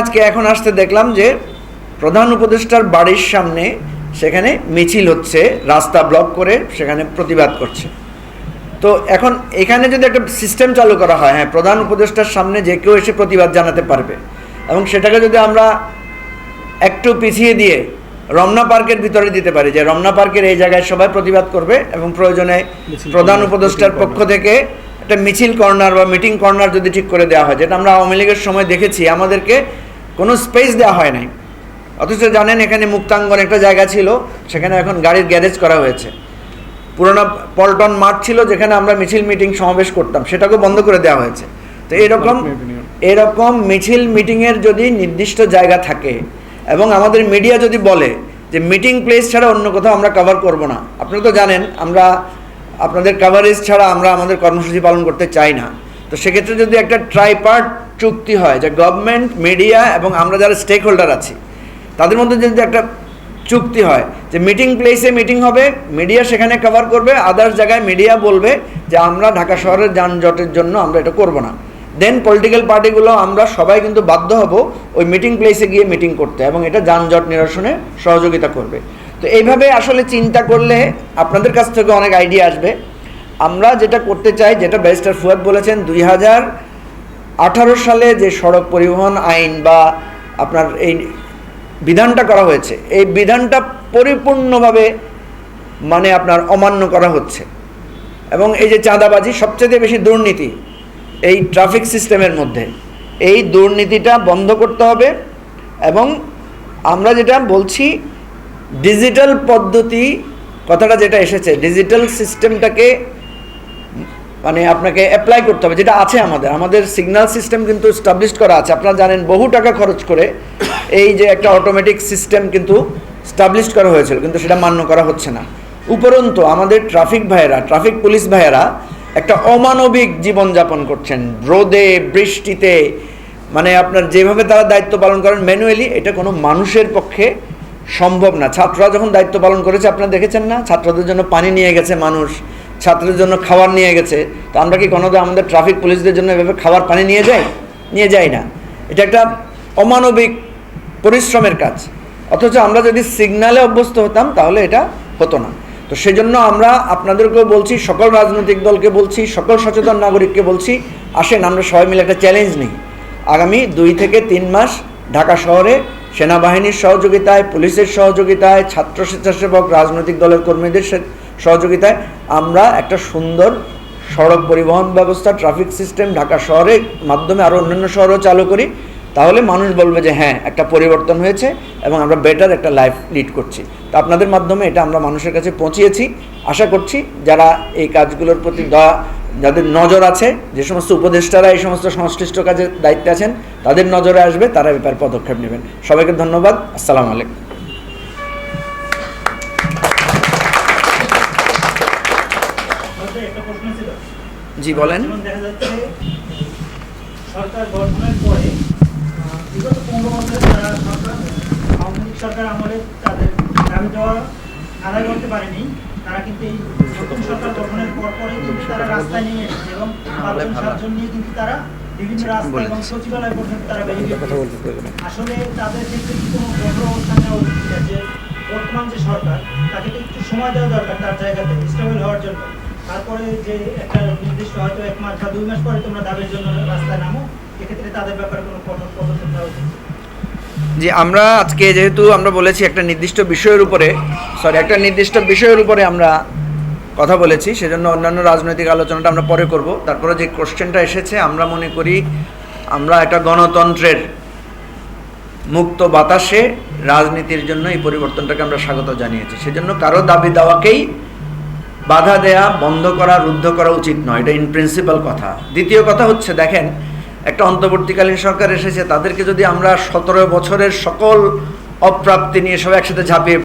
আজকে এখন আসতে দেখলাম যে প্রধান উপদেষ্টার বাড়ির সামনে সেখানে মিছিল হচ্ছে রাস্তা ব্লক করে সেখানে প্রতিবাদ করছে। তো এখন এখানে যদি একটা সিস্টেম চালু করা হয় হ্যাঁ প্রধান উপদেষ্টার সামনে যে কেউ এসে প্রতিবাদ জানাতে পারবে এবং সেটাকে যদি আমরা একটু পিছিয়ে দিয়ে রমনা পার্কের ভিতরে দিতে পারি যে রমনা পার্কের এই জায়গায় সবাই প্রতিবাদ করবে এবং প্রয়োজনে প্রধান উপদেষ্টার পক্ষ থেকে একটা মিছিল কর্নার বা মিটিং কর্নার যদি ঠিক করে দেওয়া হয় যেটা আমরা আওয়ামী লীগের সময় দেখেছি আমাদেরকে কোনো স্পেস দেওয়া হয় নাই। অথচ জানেন এখানে মুক্তাঙ্গন একটা জায়গা ছিল, সেখানে এখন গাড়ির গ্যারেজ করা হয়েছে। পুরোনো পল্টন মাঠ ছিল যেখানে আমরা মিছিল মিটিং সমাবেশ করতাম সেটাকে বন্ধ করে দেওয়া হয়েছে। তো এরকম এরকম মিছিল মিটিংয়ের যদি নির্দিষ্ট জায়গা থাকে, এবং আমাদের মিডিয়া যদি বলে যে মিটিং প্লেস ছাড়া অন্য কোথাও আমরা কভার করব না আপনারা তো জানেন আমরা, আপনাদের কাভারেজ ছাড়া আমরা আমাদের কর্মসূচি পালন করতে চাই না। তো সেক্ষেত্রে যদি একটা ট্রাইপার্ট চুক্তি হয় যে গভর্নমেন্ট মিডিয়া এবং আমরা যারা স্টেক হোল্ডার আছি, তাদের মধ্যে যদি একটা চুক্তি হয় যে মিটিং প্লেসে মিটিং হবে মিডিয়া সেখানে কভার করবে আদার্স জায়গায় মিডিয়া বলবে যে আমরা ঢাকা শহরের যানজটের জন্য আমরা এটা করব না। দেন পলিটিক্যাল পার্টিগুলো আমরা সবাই কিন্তু বাধ্য হব ওই মিটিং প্লেসে গিয়ে মিটিং করতে এবং এটা যানজট নিরসনে সহযোগিতা করবে। তো এইভাবে আসলে চিন্তা করলে আপনাদের কাছ থেকে অনেক আইডিয়া আসবে। আমরা যেটা করতে চাই, যেটা ব্যারিস্টার ফুয়াদ বলেছেন, দুই হাজার আঠারো সালে যে সড়ক পরিবহন আইন বা আপনার এই বিধানটা করা হয়েছে, এই বিধানটা পরিপূর্ণভাবে মানে আপনার অমান্য করা হচ্ছে। এবং এই যে চাঁদাবাজি সবচেয়ে বেশি দুর্নীতি এই ট্রাফিক সিস্টেমের মধ্যে, এই দুর্নীতিটা বন্ধ করতে হবে এবং আমরা যেটা বলছি, ডিজিটাল পদ্ধতি, কথাটা যেটা এসেছে, ডিজিটাল সিস্টেমটাকে মানে আপনাকে অ্যাপ্লাই করতে হবে, যেটা আছে আমাদের। আমাদের সিগন্যাল সিস্টেম কিন্তু স্টাবলিশ করা আছে। আপনারা জানেন, বহু টাকা খরচ করে এই যে একটা অটোমেটিক সিস্টেম কিন্তু স্টাবলিশ করা হয়েছিল, কিন্তু সেটা মান্য করা হচ্ছে না। উপরন্তু, আমাদের ট্রাফিক ভাইয়েরা ট্রাফিক পুলিশ ভাইয়েরা একটা অমানবিক জীবনযাপন করছেন। রোদে, বৃষ্টিতে মানে আপনার যেভাবে তারা দায়িত্ব পালন করেন ম্যানুয়ালি এটা কোনো মানুষের পক্ষে সম্ভব না। ছাত্ররা যখন দায়িত্ব পালন করেছে, আপনারা দেখেছেন না? ছাত্রদের জন্য পানি নিয়ে গেছে মানুষ। ছাত্রদের জন্য খাবার নিয়ে গেছে, তো আমরা কি কোনোদিন আমাদের ট্রাফিক পুলিশদের জন্য এভাবে খাবার পানি নিয়ে যাই? নিয়ে যাই না। এটা একটা অমানবিক পরিশ্রমের কাজ। অথচ আমরা যদি সিগনালে অভ্যস্ত হতাম, তাহলে এটা হতো না। তো সেজন্য আমরা আপনাদেরকেও বলছি, সকল রাজনৈতিক দলকে বলছি, সকল সচেতন নাগরিককে বলছি, আসেন, আমরা সবাই মিলে একটা চ্যালেঞ্জ নিই। আগামী দুই থেকে তিন মাস ঢাকা শহরে সেনাবাহিনীর সহযোগিতায়, পুলিশের সহযোগিতায়, ছাত্র স্বেচ্ছাসেবক, রাজনৈতিক দলের কর্মীদের সহযোগিতায় আমরা একটা সুন্দর সড়ক পরিবহন ব্যবস্থা ট্রাফিক সিস্টেম ঢাকা শহরের মাধ্যমে আরও অন্যান্য শহরেও চালু করি, তাহলে মানুষ বলবে যে হ্যাঁ একটা পরিবর্তন হয়েছে এবং আমরা বেটার একটা লাইফ লিড করছি। তো আপনাদের মাধ্যমে এটা আমরা মানুষের কাছে পৌঁছিয়েছি। আশা করছি যারা এই কাজগুলোর প্রতি দয়া, যাদের নজর আছে, যে সমস্ত উপদেষ্টারা, এই সমস্ত সংশ্লিষ্ট কাজের দায়িত্বে আছেন, তাদের নজরে আসবে, তারা ব্যাপারে পদক্ষেপ নেবেন। সবাইকে ধন্যবাদ। আসসালামু আলাইকুম। জি বলেন। দেখা যাচ্ছে সরকার গঠনের পরে আহ, বিগত পনেরো বছরে তারা সরকার আওয়ামী লীগ সরকার আমলে তাদের দাবি দেওয়া আদায় করতে পারেনি। তারা কিন্তু এই নতুন সরকার গঠনের পর পরে কিন্তু তারা রাস্তায় নেমে এসেছে এবং পাঁচজন সাতজন নিয়ে কিন্তু তারা বিভিন্ন রাস্তা এবং সচিবালয় পর্যন্ত তারা বেরিয়ে। আসলে তাদের ক্ষেত্রে কি কোনো কঠোর অবস্থান নেওয়া উচিত যে বর্তমান যে সরকার তাকে তো একটু সময় দেওয়া দরকার তার জায়গাতে। তারপরে যে একটা নির্দিষ্ট হয়তো এক মাস বা দুই মাস পরে তোমরা জন্য রাস্তায় নামো, এক্ষেত্রে তাদের ব্যাপারে কোনো কঠোর পদক্ষেপ নেওয়া উচিত যে আমরা আজকে যেহেতু আমরা বলেছি একটা নির্দিষ্ট বিষয়ের উপরে সরি একটা নির্দিষ্ট বিষয়ের উপরে আমরা কথা বলেছি, সেজন্য অন্যান্য রাজনৈতিক আলোচনাটা আমরা পরে করব। তারপরে যে কোশ্চেনটা এসেছে, আমরা মনে করি আমরা একটা গণতন্ত্রের মুক্ত বাতাসে রাজনীতির জন্য এই পরিবর্তনটাকে আমরা স্বাগত জানিয়েছি। সেজন্য কারও দাবি দেওয়াকেই বাধা দেয়া, বন্ধ করা, রুদ্ধ করা উচিত নয়। এটা ইন প্রিন্সিপাল কথা। দ্বিতীয় কথা হচ্ছে, দেখেন, একটা অন্তর্বর্তীকালীন সরকার এসেছে, তাদেরকে যদি আমরা সতেরো বছরের সকল অপ্রাপ্তি নিয়ে সব একসাথে ঝাঁপিয়ে